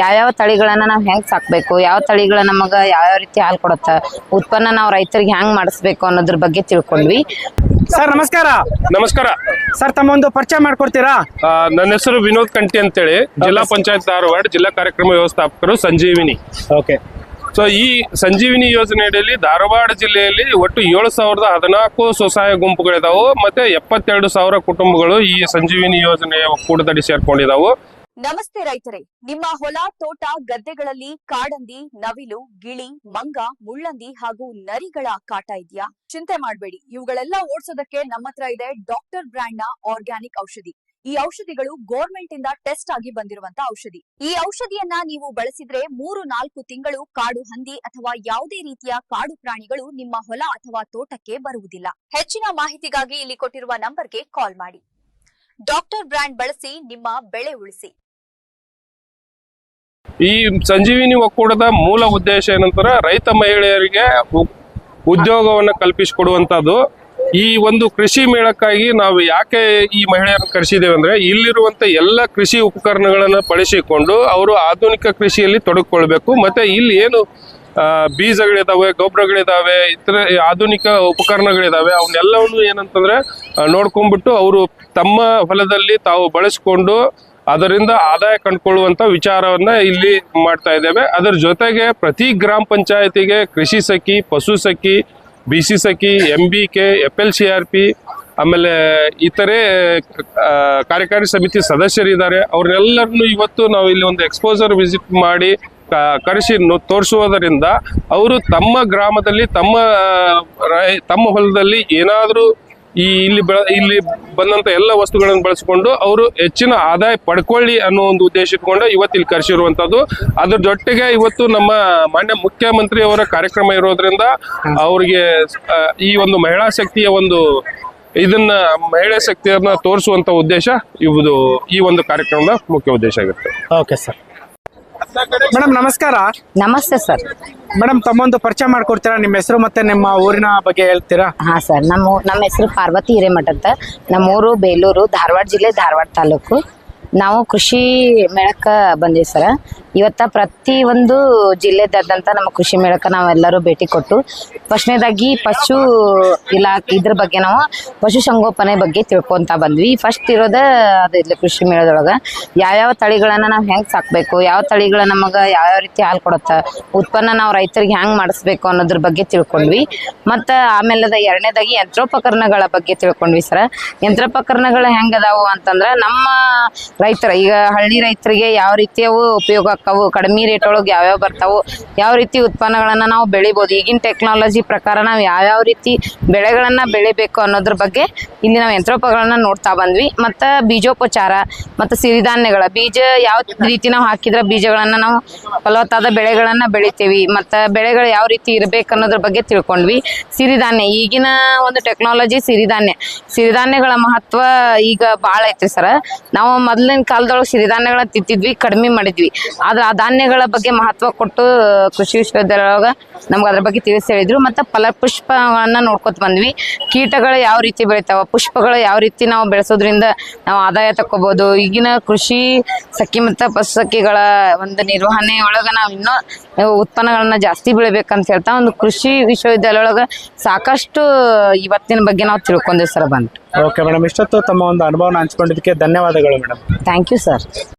ಯಾವ್ಯಾವ ತಳಿಗಳನ್ನ ನಾವು ಹೆಂಗ್ ಸಾಕ್ಬೇಕು ಯಾವ ತಳಿಗಳ ನಮಗ ಯಾವ್ಯಾವ ರೀತಿ ಹಾಲು ಕೊಡುತ್ತ ಉತ್ಪನ್ನ ನಾವ್ ರೈತರಿಗೆ ಹೆಂಗ್ ಮಾಡಿಸ್ಬೇಕು ಅನ್ನೋದ್ರ ಬಗ್ಗೆ ತಿಳ್ಕೊಂಡ್ವಿ. ಸರ್ ನಮಸ್ಕಾರ. ನಮಸ್ಕಾರ. ಸರ್ ತಮ್ಮ ಒಂದು ಪರಿಚಯ ಮಾಡ್ಕೊಡ್ತೀರಾ? ಆ, ನನ್ನ ಹೆಸರು ವಿನೋದ್ ಕಂಟಿ ಅಂತೇಳಿ. ಜಿಲ್ಲಾ ಪಂಚಾಯತ್ ಧಾರವಾಡ ಜಿಲ್ಲಾ ಕಾರ್ಯಕ್ರಮ ವ್ಯವಸ್ಥಾಪಕರು ಸಂಜೀವಿನಿ. ಓಕೆ. ಸೊ ಈ ಸಂಜೀವಿನಿ ಯೋಜನೆ ಅಡಿಯಲ್ಲಿ ಧಾರವಾಡ ಜಿಲ್ಲೆಯಲ್ಲಿ ಒಟ್ಟು ಏಳು ಸಾವಿರದ ಹದಿನಾಲ್ಕು ಸ್ವಸಹಾಯ ಗುಂಪುಗಳಿದಾವು ಮತ್ತೆ ಎಪ್ಪತ್ತೆರಡು ಸಾವಿರ ಕುಟುಂಬಗಳು ಈ ಸಂಜೀವಿನಿ ಯೋಜನೆಯ ಒಕ್ಕೂಟದಡಿ ಸೇರ್ಕೊಂಡಿದಾವು. ನಮಸ್ತೆ ರೈತರೇ. ನಿಮ್ಮ ಹೊಲ, ತೋಟ, ಗದ್ದೆಗಳಲ್ಲಿ ಕಾಡಂದಿ, ನವಿಲು, ಗಿಳಿ, ಮಂಗ, ಮುಳ್ಳಂದಿ ಹಾಗೂ ನರಿಗಳ ಕಾಟ ಇದೆಯಾ? ಚಿಂತೆ ಮಾಡಬೇಡಿ. ಇವುಗಳೆಲ್ಲ ಓಡಿಸೋದಕ್ಕೆ ನಮ್ಮ ಹತ್ರ ಇದೆ ಡಾಕ್ಟರ್ ಬ್ರ್ಯಾಂಡ್ನ ಆರ್ಗ್ಯಾನಿಕ್ ಔಷಧಿ. ಈ ಔಷಧಿಗಳು ಗೋರ್ಮೆಂಟ್ ಇಂದ ಟೆಸ್ಟ್ ಆಗಿ ಬಂದಿರುವಂತ ಔಷಧಿ. ಈ ಔಷಧಿಯನ್ನ ನೀವು ಬಳಸಿದ್ರೆ ಮೂರು ನಾಲ್ಕು ತಿಂಗಳು ಕಾಡು ಹಂದಿ ಅಥವಾ ಯಾವುದೇ ರೀತಿಯ ಕಾಡು ಪ್ರಾಣಿಗಳು ನಿಮ್ಮ ಹೊಲ ಅಥವಾ ತೋಟಕ್ಕೆ ಬರುವುದಿಲ್ಲ. ಹೆಚ್ಚಿನ ಮಾಹಿತಿಗಾಗಿ ಇಲ್ಲಿ ಕೊಟ್ಟಿರುವ ನಂಬರ್ಗೆ ಕಾಲ್ ಮಾಡಿ. ಡಾಕ್ಟರ್ ಬ್ರ್ಯಾಂಡ್ ಬಳಸಿ ನಿಮ್ಮ ಬೆಳೆ ಉಳಿಸಿ. ಈ ಸಂಜೀವಿನಿ ಒಕ್ಕೂಟದ ಮೂಲ ಉದ್ದೇಶ ಏನಂತಾರೆ ರೈತ ಮಹಿಳೆಯರಿಗೆ ಉದ್ಯೋಗವನ್ನು ಕಲ್ಪಿಸಿಕೊಡುವಂಥದ್ದು. ಈ ಒಂದು ಕೃಷಿ ಮೇಳಕ್ಕಾಗಿ ನಾವು ಯಾಕೆ ಈ ಮಹಿಳೆಯರನ್ನು ಕರೆಸಿದ್ದೇವೆ ಅಂದ್ರೆ ಇಲ್ಲಿರುವಂತ ಎಲ್ಲ ಕೃಷಿ ಉಪಕರಣಗಳನ್ನು ಬಳಸಿಕೊಂಡು ಅವರು ಆಧುನಿಕ ಕೃಷಿಯಲ್ಲಿ ತೊಡಗಿಕೊಳ್ಬೇಕು. ಮತ್ತೆ ಇಲ್ಲಿ ಏನು ಬೀಜಗಳಿದಾವೆ, ಗೊಬ್ಬರಗಳಿದಾವೆ, ಇತರ ಆಧುನಿಕ ಉಪಕರಣಗಳಿದಾವೆ, ಅವನ್ನೆಲ್ಲವನ್ನು ಏನಂತಂದ್ರೆ ನೋಡ್ಕೊಂಡ್ಬಿಟ್ಟು ಅವರು ತಮ್ಮ ಹೊಲದಲ್ಲಿ ತಾವು ಬಳಸಿಕೊಂಡು ಅದರಿಂದ ಆದಾಯ ಕಂಡುಕೊಳ್ಳುವಂತ ವಿಚಾರವನ್ನ ಇಲ್ಲಿ ಮಾಡ್ತಾ ಇದ್ದೇವೆ. ಅದರ ಜೊತೆಗೆ ಪ್ರತಿ ಗ್ರಾಮ ಪಂಚಾಯತಿಗೆ ಕೃಷಿ ಸಖಿ, ಪಶು ಸಖಿ, ಬಿ ಸಿ ಸಖಿ, M B K, F L C R P, ಆಮೇಲೆ ಇತರೆ ಕಾರ್ಯಕಾರಿ ಸಮಿತಿ ಸದಸ್ಯರಿದ್ದಾರೆ. ಅವ್ರನ್ನೆಲ್ಲರನ್ನು ಇವತ್ತು ನಾವು ಇಲ್ಲಿ ಒಂದು ಎಕ್ಸ್ಪೋಸರ್ ವಿಸಿಟ್ ಮಾಡಿ ಕರೆಸಿ ತೋರಿಸುವುದರಿಂದ ಅವರು ತಮ್ಮ ಗ್ರಾಮದಲ್ಲಿ, ತಮ್ಮ ತಮ್ಮ ಹೊಲದಲ್ಲಿ ಏನಾದರೂ ಈ, ಇಲ್ಲಿ ಬೆಳ, ಇಲ್ಲಿ ಬಂದಂತ ಎಲ್ಲ ವಸ್ತುಗಳನ್ನು ಬಳಸಿಕೊಂಡು ಅವರು ಹೆಚ್ಚಿನ ಆದಾಯ ಪಡ್ಕೊಳ್ಳಿ ಅನ್ನೋ ಒಂದು ಉದ್ದೇಶ ಇಟ್ಕೊಂಡು ಇವತ್ತು ಇಲ್ಲಿ ಕರೆಸಿರುವಂತದ್ದು. ಅದ್ರ ಜೊತೆಗೆ ಇವತ್ತು ನಮ್ಮ ಮಾನ್ಯ ಮುಖ್ಯಮಂತ್ರಿ ಅವರ ಕಾರ್ಯಕ್ರಮ ಇರೋದ್ರಿಂದ ಅವ್ರಿಗೆ ಈ ಒಂದು ಮಹಿಳಾ ಶಕ್ತಿಯ ಒಂದು ಇದನ್ನ, ಮಹಿಳಾ ಶಕ್ತಿಯನ್ನ ತೋರಿಸುವಂತ ಉದ್ದೇಶ ಇವುದು ಈ ಒಂದು ಕಾರ್ಯಕ್ರಮದ ಮುಖ್ಯ ಉದ್ದೇಶ ಆಗಿರುತ್ತೆ ಓಕೆ ಸರ್ ಮೇಡಮ್ ನಮಸ್ಕಾರ. ನಮಸ್ತೆ ಸರ್. ಮೇಡಮ್ ತಮ್ಮೊಂದು ಪರಿಚಯ ಮಾಡ್ಕೊಡ್ತೀರಾ? ನಿಮ್ಮ ಹೆಸರು ಮತ್ತೆ ನಿಮ್ಮ ಊರಿನ ಬಗ್ಗೆ ಹೇಳ್ತೀರಾ? ಹಾ ಸರ್ ನಮ್ಮ ನಮ್ಮ ಹೆಸರು ಪಾರ್ವತಿ ಹಿರೇಮಠ ಅಂತ. ನಮ್ಮೂರು ಬೇಲೂರು ಧಾರವಾಡ ಜಿಲ್ಲೆ ಧಾರವಾಡ ತಾಲೂಕು. ನಾವು ಕೃಷಿ ಮೇಳಕ್ಕೆ ಬಂದೀವಿ ಸರ. ಇವತ್ತ ಪ್ರತಿ ಒಂದು ಜಿಲ್ಲೆದಾದ್ಯಂತ ನಮ್ಮ ಕೃಷಿ ಮೇಳಕ್ಕೆ ನಾವೆಲ್ಲರೂ ಭೇಟಿ ಕೊಟ್ಟು, ಫಸ್ಟ್ನೇದಾಗಿ ಪಶು ಇಲಾಖೆ ಇದ್ರ ಬಗ್ಗೆ ನಾವು ಪಶು ಸಂಗೋಪನೆ ಬಗ್ಗೆ ತಿಳ್ಕೊಂತ ಬಂದ್ವಿ. ಫಸ್ಟ್ ಇರೋದ ಅದು ಇಲ್ಲಿ ಕೃಷಿ ಮೇಳದೊಳಗೆ. ಯಾವ್ಯಾವ ತಳಿಗಳನ್ನ ನಾವು ಹೆಂಗೆ ಸಾಕ್ಬೇಕು, ಯಾವ ತಳಿಗಳ ನಮಗೆ ಯಾವ್ಯಾವ ರೀತಿ ಹಾಲು ಕೊಡತ್ತ, ಉತ್ಪನ್ನ ನಾವು ರೈತರಿಗೆ ಹೆಂಗೆ ಮಾಡಿಸ್ಬೇಕು ಅನ್ನೋದ್ರ ಬಗ್ಗೆ ತಿಳ್ಕೊಂಡ್ವಿ. ಮತ್ತ ಆಮೇಲೆ ಎರಡನೇದಾಗಿ ಯಂತ್ರೋಪಕರಣಗಳ ಬಗ್ಗೆ ತಿಳ್ಕೊಂಡ್ವಿ ಸರ. ಯಂತ್ರೋಪಕರಣಗಳು ಹೆಂಗದಾವು ಅಂತಂದ್ರೆ ನಮ್ಮ ರೈತರ, ಈಗ ಹಳ್ಳಿ ರೈತರಿಗೆ ಯಾವ ರೀತಿಯವು ಉಪಯೋಗ ಆಕ್ಕವು ಕಡಿಮೆ ರೇಟ್ ಒಳಗೆ ಯಾವ್ಯಾವ ಬರ್ತಾವು, ಯಾವ ರೀತಿ ಉತ್ಪನ್ನಗಳನ್ನ ನಾವು ಬೆಳಿಬೋದು, ಈಗಿನ ಟೆಕ್ನಾಲಜಿ ಪ್ರಕಾರ ನಾವು ಯಾವ್ಯಾವ ರೀತಿ ಬೆಳೆಗಳನ್ನ ಬೆಳಿಬೇಕು ಅನ್ನೋದ್ರ ಬಗ್ಗೆ ಇಲ್ಲಿ ನಾವು ಯಂತ್ರೋಪಗಳನ್ನ ನೋಡ್ತಾ ಬಂದ್ವಿ. ಮತ್ತ ಬೀಜೋಪಚಾರ, ಮತ್ತು ಸಿರಿಧಾನ್ಯಗಳ, ಬೀಜ ಯಾವ ರೀತಿ ನಾವು ಹಾಕಿದ್ರ ಬೀಜಗಳನ್ನ ನಾವು ಫಲವತ್ತಾದ ಬೆಳೆಗಳನ್ನ ಬೆಳಿತೀವಿ, ಮತ್ತು ಬೆಳೆಗಳು ಯಾವ ರೀತಿ ಇರಬೇಕು ಅನ್ನೋದ್ರ ಬಗ್ಗೆ ತಿಳ್ಕೊಂಡ್ವಿ. ಸಿರಿಧಾನ್ಯ, ಈಗಿನ ಒಂದು ಟೆಕ್ನಾಲಜಿ ಸಿರಿಧಾನ್ಯ, ಸಿರಿಧಾನ್ಯಗಳ ಮಹತ್ವ ಈಗ ಭಾಳ ಐತ್ರಿ ಸರ್. ನಾವು ಮೊದಲಿನ ಕಾಲದೊಳಗೆ ಸಿರಿಧಾನ್ಯಗಳ ತಿಂತಿದ್ವಿ, ಕಡಿಮೆ ಮಾಡಿದ್ವಿ. ಆದ್ರೆ ಆ ಧಾನ್ಯಗಳ ಬಗ್ಗೆ ಮಹತ್ವ ಕೊಟ್ಟು ಕೃಷಿ ವಿಶ್ವವಿದ್ಯಾಲಯ ಒಳಗ ನಮ್ಗೆ ಅದ್ರ ಬಗ್ಗೆ ತಿಳಿಸಿ ಹೇಳಿದ್ರು. ಮತ್ತು ಫಲಪುಷ್ಪಗಳನ್ನ ನೋಡ್ಕೊತ ಬಂದ್ವಿ. ಕೀಟಗಳು ಯಾವ ರೀತಿ ಬೆಳಿತಾವ, ಪುಷ್ಪಗಳು ಯಾವ ರೀತಿ ನಾವು ಬೆಳೆಸೋದ್ರಿಂದ ನಾವು ಆದಾಯ ತಕ್ಕೋಬಹುದು ಈಗಿನ ಕೃಷಿ ಸಖಿ ಮತ್ತು ಪಶು ಸಖಿಗಳ ಒಂದು ನಿರ್ವಹಣೆ ಒಳಗ ನಾವು ಇನ್ನೂ ಉತ್ಪನ್ನಗಳನ್ನ ಜಾಸ್ತಿ ಬೆಳಿಬೇಕಂತ ಹೇಳ್ತಾ ಒಂದು ಕೃಷಿ ವಿಶ್ವವಿದ್ಯಾಲಯ ಒಳಗ ಸಾಕಷ್ಟು ಇವತ್ತಿನ ಬಗ್ಗೆ ನಾವು ತಿಳ್ಕೊಂಡಿವಿ ಸರ್ ಬಂದು. ಓಕೆ ಮೇಡಮ್ ಇಷ್ಟೊತ್ತು ತಮ್ಮ ಒಂದು ಅನುಭವನ ಹಂಚ್ಕೊಂಡಿದ್ದಕ್ಕೆ ಧನ್ಯವಾದಗಳು ಮೇಡಮ್ ಥ್ಯಾಂಕ್ ಯು ಸರ್